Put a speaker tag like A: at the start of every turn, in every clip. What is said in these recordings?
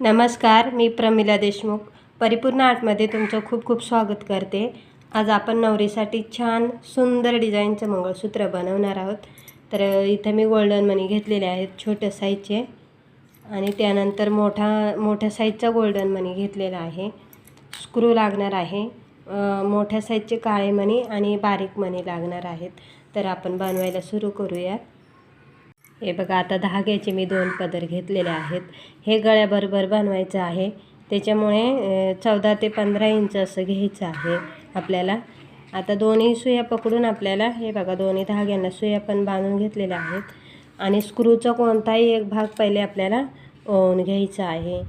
A: नमस्कार मी प्रमिला देशमुख. परिपूर्ण आर्टमध्ये तुमचं खूप खूप स्वागत करते. आज आपण नवरीसाठी छान सुंदर डिझाईनचं मंगळसूत्र बनवणार आहोत. तर इथं मी गोल्डन मनी घेतलेले आहेत छोट्या साईजचे आणि त्यानंतर मोठा मोठ्या साईजचा गोल्डन मनी घेतलेला आहे. स्क्रू लागणार आहे. मोठ्या साईजचे काळे मणी आणि बारीक मणी लागणार आहेत. तर आपण बनवायला सुरू करूयात. हे बघा आता धाग्याचे मी दोन पदर घेतलेले आहेत. हे गळ्याबरोबर बनवायचं आहे. त्याच्यामुळे चौदा ते पंधरा इंच असं घ्यायचं आहे आपल्याला. आता दोन्ही सुया पकडून आपल्याला हे बघा दोन्ही धाग्यांना सुया पण बांधून घेतलेल्या आहेत. आणि स्क्रूचा कोणताही एक भाग पहिले आपल्याला ओवून घ्यायचा आहे.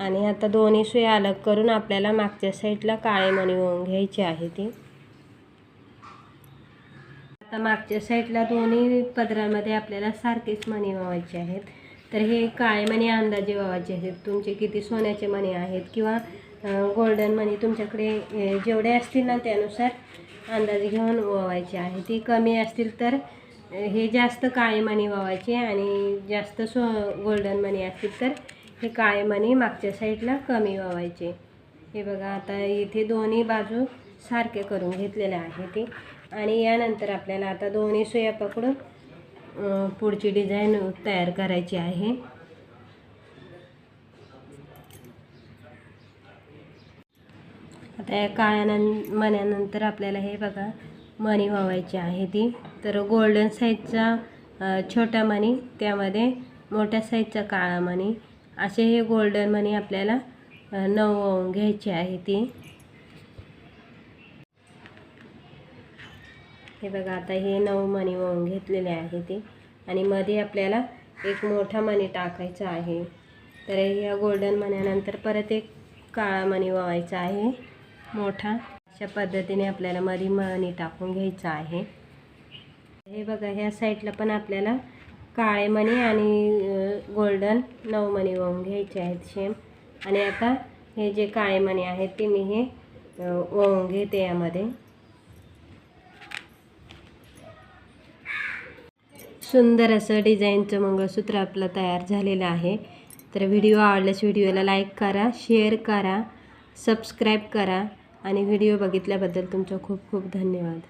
A: आणि आता दोन्ही सुया अलग करून आपल्याला मागच्या साईडला काळे मणी ओवून घ्यायची आहे ती. आता मागच्या साईडला दोन्ही पदरांमध्ये आपल्याला सारखेच मणी वावायचे आहेत. तर हे काळे मणी अंदाजे वावायचे आहेत. तुमचे किती सोन्याचे मणी आहेत किंवा गोल्डन मणी तुमच्याकडे जेवढे असतील ना त्यानुसार अंदाजे घेऊन वावायचे आहे. ती कमी असतील तर हे जास्त काळे मणी वावायचे आणि जास्त सो गोल्डन मणी असतील तर हे काळे मणी मागच्या साईडला कमी वावायचे हे बघा आता इथे दोन्ही बाजू सारखे करून घेतलेले आहे ते. आणि यानंतर आपल्याला आता दोन्ही सुया पकडून पुढची डिझाईन तयार करायची आहे. आता या काळ्यानं मण्यानंतर आपल्याला हे बघा मणी वावायची आहे ती. तर गोल्डन साईजचा छोटा मणी त्यामध्ये मोठ्या साईजचा काळा मणी. असे हे गोल्डन मनी आपल्याला नऊ घ्यायची आहे ती. हे बघा आता हे नऊ मणी वाहून घेतलेले आहे ते. आणि मध्ये आपल्याला एक मोठा मणी टाकायचा आहे. तर या गोल्डन मण्यानंतर परत एक काळा मणी वावायचा आहे. मोठा. अशा पद्धतीने आपल्याला मध्ये मणी टाकून घ्यायचा आहे. हे बघा ह्या साईडला पण आपल्याला काळे मणी आणि गोल्डन नऊ मणी वाहून घ्यायचे आहेत शेम आणि आता हे जे काळे मणी आहेत ते मी हे वाहून घेते यामध्ये. सुंदर असं डिझाईनचं मंगळसूत्र आपलं तयार झालेलं आहे. तर व्हिडिओ आवडल्यास व्हिडिओला लाईक करा शेअर करा सबस्क्राईब करा. आणि व्हिडिओ बघितल्याबद्दल तुमचं खूप खूप धन्यवाद.